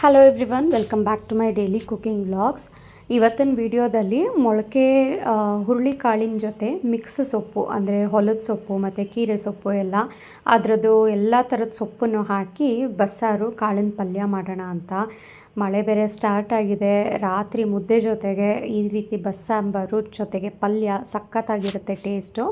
Hello everyone welcome back to my daily cooking vlogs ಇವತ್ತಿನ ವಿಡಿಯೋದಲ್ಲಿ ಮೊಳಕೆ ಹುರುಳಿಕಾಳಿನ ಜೊತೆ ಮಿಕ್ಸ್ ಸೊಪ್ಪು, ಅಂದರೆ ಹೊಲದ ಸೊಪ್ಪು ಮತ್ತು ಕೀರೆ ಸೊಪ್ಪು ಎಲ್ಲ, ಅದರದ್ದು ಎಲ್ಲ ಥರದ ಸೊಪ್ಪನ್ನು ಹಾಕಿ ಬಸ್ಸಾರು ಕಾಳಿನ ಪಲ್ಯ ಮಾಡೋಣ ಅಂತ ಮಳೆ ಬೇರೆ ಸ್ಟಾರ್ಟ್ ಆಗಿದೆ. ರಾತ್ರಿ ಮುದ್ದೆ ಜೊತೆಗೆ ಈ ರೀತಿ ಬಸ್ಸಾಂಬಾರು ಜೊತೆಗೆ ಪಲ್ಯ ಸಖತ್ತಾಗಿರುತ್ತೆ ಟೇಸ್ಟು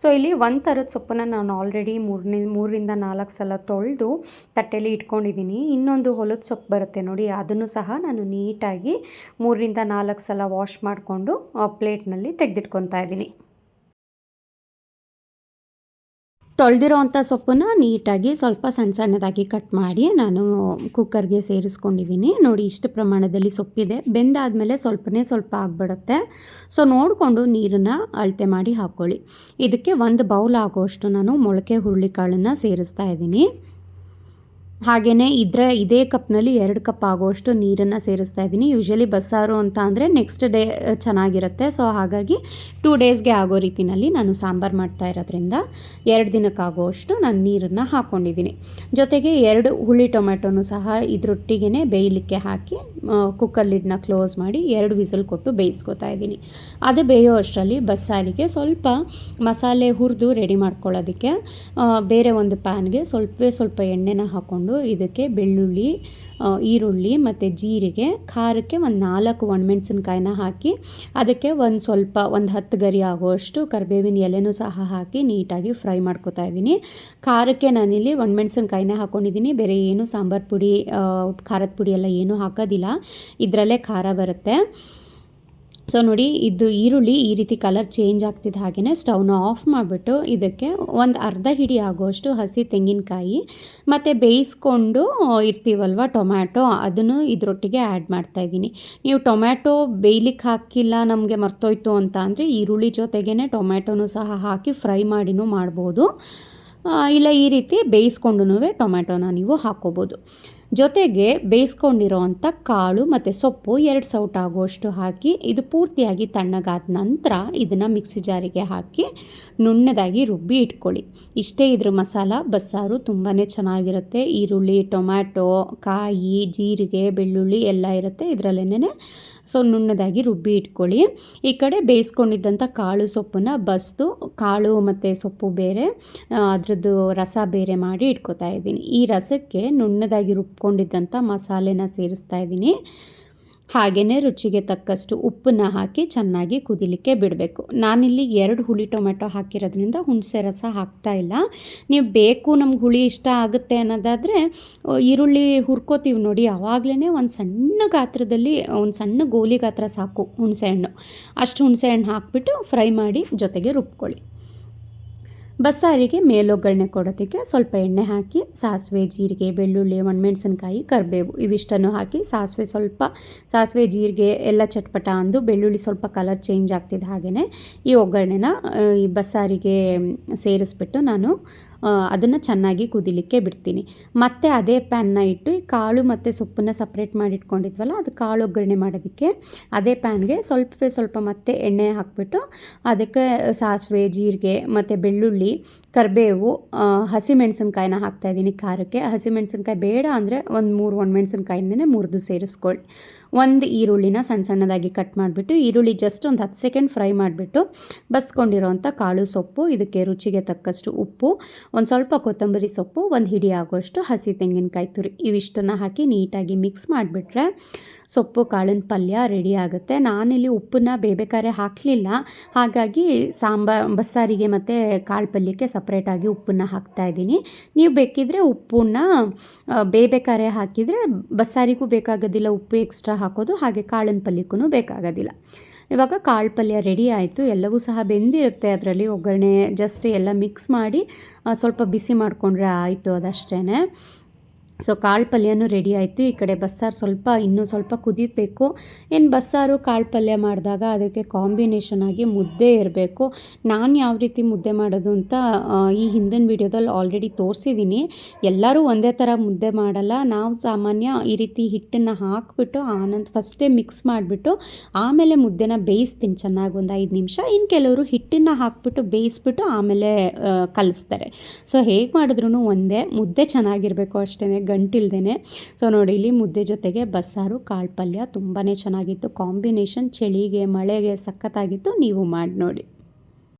ಸೊ ಇಲ್ಲಿ ಒಂದು ಥರದ ಸೊಪ್ಪನ್ನು ನಾನು ಆಲ್ರೆಡಿ ಮೂರನೇ ಮೂರರಿಂದ ನಾಲ್ಕು ಸಲ ತೊಳೆದು ತಟ್ಟೆಲಿ ಇಟ್ಕೊಂಡಿದ್ದೀನಿ ಇನ್ನೊಂದು ಹೊಲದ ಸೊಪ್ಪು ಬರುತ್ತೆ ನೋಡಿ, ಅದನ್ನು ಸಹ ನಾನು ನೀಟಾಗಿ ಮೂರರಿಂದ ನಾಲ್ಕು ಸಲ ವಾಶ್ ಮಾಡಿಕೊಂಡು ಪ್ಲೇಟ್ನಲ್ಲಿ ತೆಗೆದಿಟ್ಕೊತಾ ಇದ್ದೀನಿ ತೊಳೆದಿರೋ ಅಂಥ ಸೊಪ್ಪನ್ನ ನೀಟಾಗಿ ಸ್ವಲ್ಪ ಸಣ್ಣ ಸಣ್ಣದಾಗಿ ಕಟ್ ಮಾಡಿ ನಾನು ಕುಕ್ಕರ್ಗೆ ಸೇರಿಸ್ಕೊಂಡಿದ್ದೀನಿ. ನೋಡಿ, ಇಷ್ಟು ಪ್ರಮಾಣದಲ್ಲಿ ಸೊಪ್ಪಿದೆ. ಬೆಂದಾದಮೇಲೆ ಸ್ವಲ್ಪನೇ ಸ್ವಲ್ಪ ಆಗಿಬಿಡುತ್ತೆ. ಸೊ, ನೋಡಿಕೊಂಡು ನೀರನ್ನು ಅಳತೆ ಮಾಡಿ ಹಾಕ್ಕೊಳ್ಳಿ. ಇದಕ್ಕೆ ಒಂದು ಬೌಲ್ ಆಗೋಷ್ಟು ನಾನು ಮೊಳಕೆ ಹುರುಳಿಕಾಳನ್ನು ಸೇರಿಸ್ತಾ ಇದ್ದೀನಿ. ಹಾಗೆಯೇ ಇದರ ಇದೇ ಕಪ್ನಲ್ಲಿ ಎರಡು ಕಪ್ ಆಗುವಷ್ಟು ನೀರನ್ನು ಸೇರಿಸ್ತಾ ಇದ್ದೀನಿ. ಯೂಶಲಿ ಬಸ್ಸಾರು ಅಂತ ಅಂದರೆ ನೆಕ್ಸ್ಟ್ ಡೇ ಚೆನ್ನಾಗಿರುತ್ತೆ. ಸೊ ಹಾಗಾಗಿ ಟೂ ಡೇಸ್ಗೆ ಆಗೋ ರೀತಿನಲ್ಲಿ ನಾನು ಸಾಂಬಾರು ಮಾಡ್ತಾ ಇರೋದ್ರಿಂದ ಎರಡು ದಿನಕ್ಕಾಗುವಷ್ಟು ನಾನು ನೀರನ್ನು ಹಾಕ್ಕೊಂಡಿದ್ದೀನಿ ಜೊತೆಗೆ ಎರಡು ಹುಳಿ ಟೊಮೆಟೊನು ಸಹ ಇದರೊಟ್ಟಿಗೆ ಬೇಯಲಿಕ್ಕೆ ಹಾಕಿ ಕುಕ್ಕರ್ ಲಿಡ್ನ ಕ್ಲೋಸ್ ಮಾಡಿ ಎರಡು ವಿಸಲ್ ಕೊಟ್ಟು ಬೇಯಿಸ್ಕೊತಾ ಇದ್ದೀನಿ. ಅದು ಬೇಯೋ ಅಷ್ಟರಲ್ಲಿ ಬಸ್ಸಾರಿಗೆ ಸ್ವಲ್ಪ ಮಸಾಲೆ ಹುರಿದು ರೆಡಿ ಮಾಡ್ಕೊಳ್ಳೋದಕ್ಕೆ ಬೇರೆ ಒಂದು ಪ್ಯಾನ್ಗೆ ಸ್ವಲ್ಪವೇ ಸ್ವಲ್ಪ ಎಣ್ಣೆನ ಹಾಕ್ಕೊಂಡು ಇದಕ್ಕೆ ಬೆಳ್ಳುಳ್ಳಿ ಈರುಳ್ಳಿ ಮತ್ತು ಜೀರಿಗೆ, ಖಾರಕ್ಕೆ ಒಂದು ನಾಲ್ಕು ಒಣಮೆಣಸಿನ್ಕಾಯಿನ ಹಾಕಿ, ಅದಕ್ಕೆ ಒಂದು ಸ್ವಲ್ಪ ಒಂದು ಹತ್ತು ಗರಿ ಆಗುವಷ್ಟು ಕರಿಬೇವಿನ ಎಲೆನೂ ಸಹ ಹಾಕಿ ನೀಟಾಗಿ ಫ್ರೈ ಮಾಡ್ಕೊತಾ ಇದ್ದೀನಿ. ಖಾರಕ್ಕೆ ನಾನಿಲ್ಲಿ ಒಣಮೆಣಸಿನ್ಕಾಯಿನ ಹಾಕ್ಕೊಂಡಿದ್ದೀನಿ ಬೇರೆ ಏನು ಸಾಂಬಾರು ಪುಡಿ ಖಾರದ ಪುಡಿ ಎಲ್ಲ ಏನೂ ಹಾಕೋದಿಲ್ಲ. ಇದರಲ್ಲೇ ಖಾರ ಬರುತ್ತೆ. ಸೊ ನೋಡಿ, ಇದು ಈರುಳ್ಳಿ ಈ ರೀತಿ ಕಲರ್ ಚೇಂಜ್ ಆಗ್ತಿದ್ದ ಹಾಗೆಯೇ ಸ್ಟವ್ನ ಆಫ್ ಮಾಡಿಬಿಟ್ಟು ಇದಕ್ಕೆ ಒಂದು ಅರ್ಧ ಹಿಡಿ ಆಗೋಷ್ಟು ಹಸಿ ತೆಂಗಿನಕಾಯಿ ಮತ್ತು ಬೇಯಿಸ್ಕೊಂಡು ಇರ್ತೀವಲ್ವ ಟೊಮ್ಯಾಟೊ, ಅದನ್ನು ಇದರೊಟ್ಟಿಗೆ ಆ್ಯಡ್ ಮಾಡ್ತಾಯಿದ್ದೀನಿ ನೀವು ಟೊಮ್ಯಾಟೊ ಬೇಯ್ಲಿಕ್ಕೆ ಹಾಕಿಲ್ಲ, ನಮಗೆ ಮರ್ತೋಯ್ತು ಅಂತ ಅಂದರೆ ಈರುಳ್ಳಿ ಜೊತೆಗೇ ಟೊಮ್ಯಾಟೊನೂ ಸಹ ಹಾಕಿ ಫ್ರೈ ಮಾಡಿನೂ ಮಾಡ್ಬೋದು. ಇಲ್ಲ ಈ ರೀತಿ ಬೇಯಿಸ್ಕೊಂಡು ಟೊಮ್ಯಾಟೊನ ನೀವು ಹಾಕ್ಕೋಬೋದು. ಜೊತೆಗೆ ಬೇಯಿಸ್ಕೊಂಡಿರೋವಂಥ ಕಾಳು ಮತ್ತು ಸೊಪ್ಪು ಎರಡು ಸೌಟ್ ಆಗುವಷ್ಟು ಹಾಕಿ, ಇದು ಪೂರ್ತಿಯಾಗಿ ತಣ್ಣಗಾದ ನಂತರ ಇದನ್ನು ಮಿಕ್ಸಿ ಜಾರಿಗೆ ಹಾಕಿ ನುಣ್ಣದಾಗಿ ರುಬ್ಬಿ ಇಟ್ಕೊಳ್ಳಿ. ಇಷ್ಟೇ ಇದ್ರ ಮಸಾಲ, ಬಸ್ಸಾರು ತುಂಬಾ ಚೆನ್ನಾಗಿರುತ್ತೆ. ಈರುಳ್ಳಿ, ಟೊಮ್ಯಾಟೊ, ಕಾಯಿ, ಜೀರಿಗೆ, ಬೆಳ್ಳುಳ್ಳಿ ಎಲ್ಲ ಇರುತ್ತೆ. ಇದರಲ್ಲೇನೆ ಸೊ ನುಣ್ಣದಾಗಿ ರುಬ್ಬಿ ಇಟ್ಕೊಳ್ಳಿ. ಈ ಕಡೆ ಬೇಯಿಸ್ಕೊಂಡಿದ್ದಂಥ ಕಾಳು ಸೊಪ್ಪನ್ನು ಬಸ್ದು ಕಾಳು ಮತ್ತು ಸೊಪ್ಪು ಬೇರೆ ಅದರದ್ದು ರಸ ಬೇರೆ ಮಾಡಿ ಇಟ್ಕೋತಾ ಇದ್ದೀನಿ. ಈ ರಸಕ್ಕೆ ನುಣ್ಣದಾಗಿ ರುಬ್ಕೊಂಡಿದ್ದಂಥ ಮಸಾಲೆನ ಸೇರಿಸ್ತಾ ಇದ್ದೀನಿ. ಹಾಗೆಯೇ ರುಚಿಗೆ ತಕ್ಕಷ್ಟು ಉಪ್ಪನ್ನ ಹಾಕಿ ಚೆನ್ನಾಗಿ ಕುದಿಲಿಕ್ಕೆ ಬಿಡಬೇಕು. ನಾನಿಲ್ಲಿ ಎರಡು ಹುಳಿ ಟೊಮೆಟೊ ಹಾಕಿರೋದ್ರಿಂದ ಹುಣಸೆ ರಸ ಹಾಕ್ತಾ ಇಲ್ಲ. ನೀವು ಬೇಕು ನಮ್ಗೆ ಹುಳಿ ಇಷ್ಟ ಆಗುತ್ತೆ ಅನ್ನೋದಾದರೆ ಈರುಳ್ಳಿ ಹುರ್ಕೋತೀವಿ ನೋಡಿ ಆವಾಗಲೇ ಒಂದು ಸಣ್ಣ ಗಾತ್ರದಲ್ಲಿ, ಒಂದು ಸಣ್ಣ ಗೋಲಿ ಗಾತ್ರ ಸಾಕು ಹುಣಸೆ ಹಣ್ಣು. ಅಷ್ಟು ಹುಣಸೆ ಹಣ್ಣು ಹಾಕ್ಬಿಟ್ಟು ಫ್ರೈ ಮಾಡಿ ಜೊತೆಗೆ ರುಬ್ಕೊಳ್ಳಿ. ಬಸ್ಸಾರಿಗೆ ಮೇಲೊಗ್ಗರಣೆ ಕೊಡೋದಕ್ಕೆ ಸ್ವಲ್ಪ ಎಣ್ಣೆ ಹಾಕಿ, ಸಾಸಿವೆ, ಜೀರಿಗೆ, ಬೆಳ್ಳುಳ್ಳಿ, ಒಣಮೆಣಸಿನ್ಕಾಯಿ, ಕರಿಬೇವು ಇವಿಷ್ಟನ್ನು ಹಾಕಿ ಸಾಸಿವೆ ಸ್ವಲ್ಪ, ಸಾಸಿವೆ, ಜೀರಿಗೆ, ಎಲ್ಲ ಚಟ್ಪಟ ಅಂದು ಬೆಳ್ಳುಳ್ಳಿ ಸ್ವಲ್ಪ ಕಲರ್ ಚೇಂಜ್ ಆಗ್ತಿದ್ದ ಹಾಗೆಯೇ ಈ ಒಗ್ಗರಣೆನ ಈ ಬಸ್ಸಾರಿಗೆ, ಸೇರಿಸ್ಬಿಟ್ಟು ನಾನು ಅದನ್ನು ಚೆನ್ನಾಗಿ ಕುದಿಲಿಕ್ಕೆ ಬಿಡ್ತೀನಿ. ಮತ್ತು ಅದೇ ಪ್ಯಾನ್ನ ಇಟ್ಟು ಕಾಳು ಮತ್ತು ಸೊಪ್ಪನ್ನು ಸಪ್ರೇಟ್ ಮಾಡಿ ಇಟ್ಕೊಂಡಿದ್ವಲ್ಲ, ಅದು ಕಾಳು ಒಗ್ಗರಣೆ ಮಾಡೋದಕ್ಕೆ ಅದೇ ಪ್ಯಾನ್ಗೆ ಸ್ವಲ್ಪ ಸ್ವಲ್ಪ ಮತ್ತೆ ಎಣ್ಣೆ ಹಾಕ್ಬಿಟ್ಟು ಅದಕ್ಕೆ ಸಾಸಿವೆ, ಜೀರಿಗೆ ಮತ್ತು ಬೆಳ್ಳುಳ್ಳಿ, ಕರಿಬೇವು ಹಸಿಮೆಣಸಿನ್ಕಾಯಿನ ಹಾಕ್ತಾಯಿದ್ದೀನಿ ಖಾರಕ್ಕೆ. ಹಸಿಮೆಣಸಿನ್ಕಾಯಿ ಬೇಡ ಅಂದರೆ ಒಂದು ಮೂರು ಒಣಮೆಣಸಿನ್ಕಾಯಿನೇ ಮುರಿದು ಸೇರಿಸ್ಕೊಳ್ಳಿ. ಒಂದು ಈರುಳ್ಳಿನ ಸಣ್ಣ ಸಣ್ಣದಾಗಿ ಕಟ್ ಮಾಡಿಬಿಟ್ಟು, ಈರುಳ್ಳಿ ಜಸ್ಟ್ ಒಂದು ಹತ್ತು ಸೆಕೆಂಡ್ ಫ್ರೈ ಮಾಡಿಬಿಟ್ಟು ಬಸ್ಕೊಂಡಿರೋವಂಥ ಕಾಳು ಸೊಪ್ಪು, ಇದಕ್ಕೆ ರುಚಿಗೆ ತಕ್ಕಷ್ಟು ಉಪ್ಪು, ಒಂದು ಸ್ವಲ್ಪ ಕೊತ್ತಂಬರಿ ಸೊಪ್ಪು, ಒಂದು ಹಿಡಿ ಆಗೋಷ್ಟು ಹಸಿ ತೆಂಗಿನಕಾಯಿ ತುರಿ ಇವಿಷ್ಟನ್ನು ಹಾಕಿ ನೀಟಾಗಿ ಮಿಕ್ಸ್ ಮಾಡಿಬಿಟ್ರೆ ಸೊಪ್ಪು, ಕಾಳಿನ ಪಲ್ಯ ರೆಡಿ ಆಗುತ್ತೆ. ನಾನಿಲ್ಲಿ ಉಪ್ಪನ್ನು ಬೇಬೇಕಾರೆ ಹಾಕಲಿಲ್ಲ. ಹಾಗಾಗಿ ಸಾಂಬಾರ್ ಬಸ್ಸಾರಿಗೆ ಮತ್ತು ಕಾಳು ಪಲ್ಯಕ್ಕೆ ಸಪ್ರೇಟಾಗಿ ಉಪ್ಪನ್ನು ಹಾಕ್ತಾ ಇದ್ದೀನಿ. ನೀವು ಬೇಕಿದ್ರೆ ಉಪ್ಪನ್ನ ಬೇಬೇಕಾರೆ ಹಾಕಿದರೆ ಬಸ್ಸಾರಿಗೂ ಬೇಕಾಗೋದಿಲ್ಲ ಉಪ್ಪು ಎಕ್ಸ್ಟ್ರಾ ಹಾಕೋದು, ಹಾಗೆ ಕಾಳಿನ ಪಲ್ಯಕ್ಕೂ ಬೇಕಾಗೋದಿಲ್ಲ. ಇವಾಗ ಕಾಳು ಪಲ್ಯ ರೆಡಿ ಆಯಿತು, ಎಲ್ಲವೂ ಸಹ ಬೆಂದಿರುತ್ತೆ ಅದರಲ್ಲಿ. ಒಗ್ಗರಣೆ ಜಸ್ಟ್ ಎಲ್ಲ ಮಿಕ್ಸ್ ಮಾಡಿ ಸ್ವಲ್ಪ ಬಿಸಿ ಮಾಡಿಕೊಂಡ್ರೆ ಆಯಿತು ಅದಷ್ಟೇ ಸೊ ಕಾಳು ಪಲ್ಯನೂ ರೆಡಿ ಆಯಿತು. ಈ ಕಡೆ ಬಸ್ಸಾರು ಸ್ವಲ್ಪ, ಇನ್ನೂ ಸ್ವಲ್ಪ ಕುದಿಬೇಕು. ಏನು ಬಸ್ಸಾರು ಕಾಳು ಪಲ್ಯ ಮಾಡಿದಾಗ ಅದಕ್ಕೆ ಕಾಂಬಿನೇಷನ್ ಆಗಿ ಮುದ್ದೆ ಇರಬೇಕು. ನಾನು ಯಾವ ರೀತಿ ಮುದ್ದೆ ಮಾಡೋದು ಅಂತ ಈ ಹಿಂದಿನ ವಿಡಿಯೋದಲ್ಲಿ ಆಲ್ರೆಡಿ ತೋರಿಸಿದ್ದೀನಿ ಎಲ್ಲರೂ ಒಂದೇ ಥರ ಮುದ್ದೆ ಮಾಡಲ್ಲ. ನಾವು ಸಾಮಾನ್ಯ ಈ ರೀತಿ ಹಿಟ್ಟನ್ನು ಹಾಕಿಬಿಟ್ಟು ಆನಂತರ ಫಸ್ಟೇ ಮಿಕ್ಸ್ ಮಾಡಿಬಿಟ್ಟು, ಆಮೇಲೆ ಮುದ್ದೆನ ಬೇಯಿಸ್ತೀನಿ ಚೆನ್ನಾಗಿ ಒಂದು ಐದು ನಿಮಿಷ. ಇನ್ನು ಕೆಲವರು ಹಿಟ್ಟನ್ನು ಹಾಕ್ಬಿಟ್ಟು, ಬೇಯಿಸ್ಬಿಟ್ಟು, ಆಮೇಲೆ ಕಲಿಸ್ತಾರೆ. ಸೊ ಹೇಗೆ ಮಾಡಿದ್ರೂ ಒಂದೇ, ಮುದ್ದೆ ಚೆನ್ನಾಗಿರಬೇಕು ಅಷ್ಟೇ ಗಂಟಿಲ್ದೇ ಸೊ ನೋಡಿ, ಇಲ್ಲಿ ಮುದ್ದೆ ಜೊತೆಗೆ ಬಸ್ಸಾರು ಕಾಳು ಪಲ್ಯ ತುಂಬಾ ಚೆನ್ನಾಗಿತ್ತು. ಕಾಂಬಿನೇಷನ್ ಚಳಿಗೆ, ಮಳೆಗೆ ಸಖತ್ತಾಗಿತ್ತು. ನೀವು ಮಾಡಿ ನೋಡಿ.